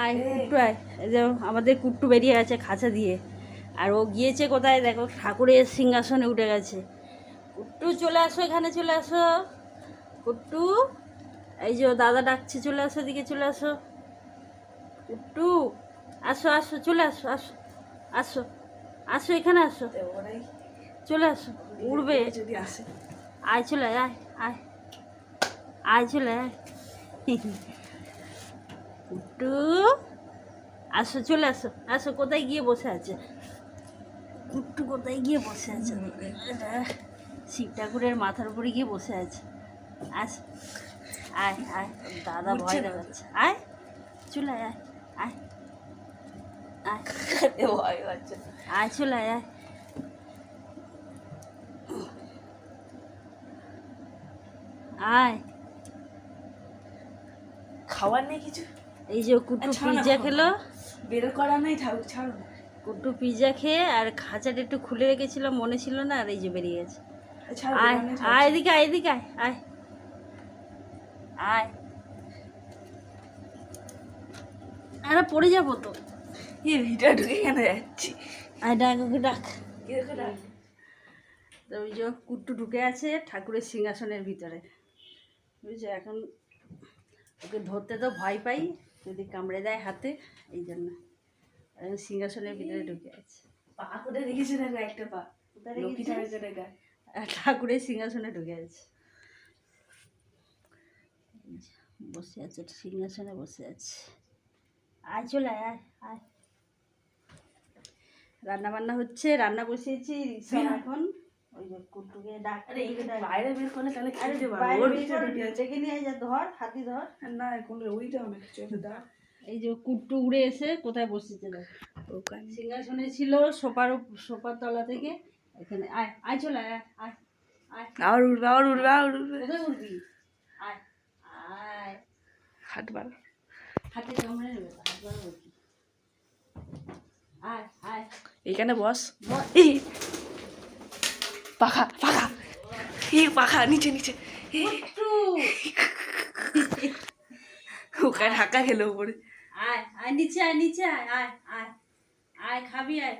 আয়, কুট্টু আয়। এই যে আমাদের কুট্টু বেরিয়ে গেছে খাঁচা দিয়ে। আর ও গিয়েছে কোথায়? দেখো, ঠাকুরের সিংহাসনে উঠে গেছে। কুট্টু, চলে আসো এখানে, চলে আসো। কুট্টু, এই যে দাদা ডাকছে, চলে আসো দিকে চলে আসো। কুট্টু, আসো আসো, চলে আসো আসো আসো আসো এখানে, আসো। চলে আসো, উড়বে। আয়, চলে আয় আয় আয়, চলে আয়। কুট্টু আসো চলে আসো আসো কোথায় গিয়ে বসে আছে? একটু কোথায় গিয়ে বসে আছে? শিব ঠাকুরের মাথার উপরে গিয়ে বসে আছে। আস আয় আয় দাদা ভয় দেখাচ্ছে। আয় চলে আয় আয় আয়। ভয় পাচ্ছে আয় চলে আয় আয়। খাবার নেই কিছু? এই যে না, পিৎজা খেলো। বের করা নেই ঠাকুর ছাড়ো না। কুট্টু পিৎজা খেয়ে আর খাঁচাটা একটু খুলে রেখেছিলাম মনে ছিল না আর এই যে বেরিয়ে গেছে। আয় আয় এদিকে আয় এদিকে আয় আয়। আয়। আরে পড়ে যাব তো। এ ভিতরে ঢুকে কেন যাচ্ছি। আয় ডাক ওকে ডাক। ডাক? তো ওই যে কুট্টু ঢুকে আছে ঠাকুরের সিংহাসনের ভিতরে। বুঝছ এখন ওকে ধরতে তো ভয় পাই। যদি কামড়ে দেয় হাতে এই জন্য। সিংহাসনের ভিতরে ঢুকে আছে। পা দেখো একটা পা। কোথায় ঠাকুরের সিংহাসনে ঢুকে আছে। বসে আছে সিংহাসনে বসে আছে। আয় চলে আয় আয় রান্না বান্না হচ্ছে রান্না বসিয়েছি এখন। ওই যে কুট্টুকে ডাক আরে এই বাইরে বের করলে তাহলে আরে খেতে ওর ভিতরে ঢুকে আছে। ডেকে নিয়ে যা ধর হাতি ধর। না ওইটা অনেক কিছু এই যে কুট্টু উড়ে এসে কোথায় বসেছে দেখ। সিংহাসনে ছিল সোপার সোপার তলা থেকে। এখানে আয় আয় চলে আয় আয় আয়। আবার উঠবে আবার উঠবে আবার উঠবে কোথায় উঠবি আয় আয়। হাঁটবার হাতে কামড়ে নেবে হাত আয় আয়। এখানে বস। বস। এই পাখা পাখা। এই পাখা, নিচে নিচে। ওখানে ঢাকা খেলো উপরে। আয় আয়, নিচে আয় নিচে আয় আয় আয়। আয়, খাবি, আয়।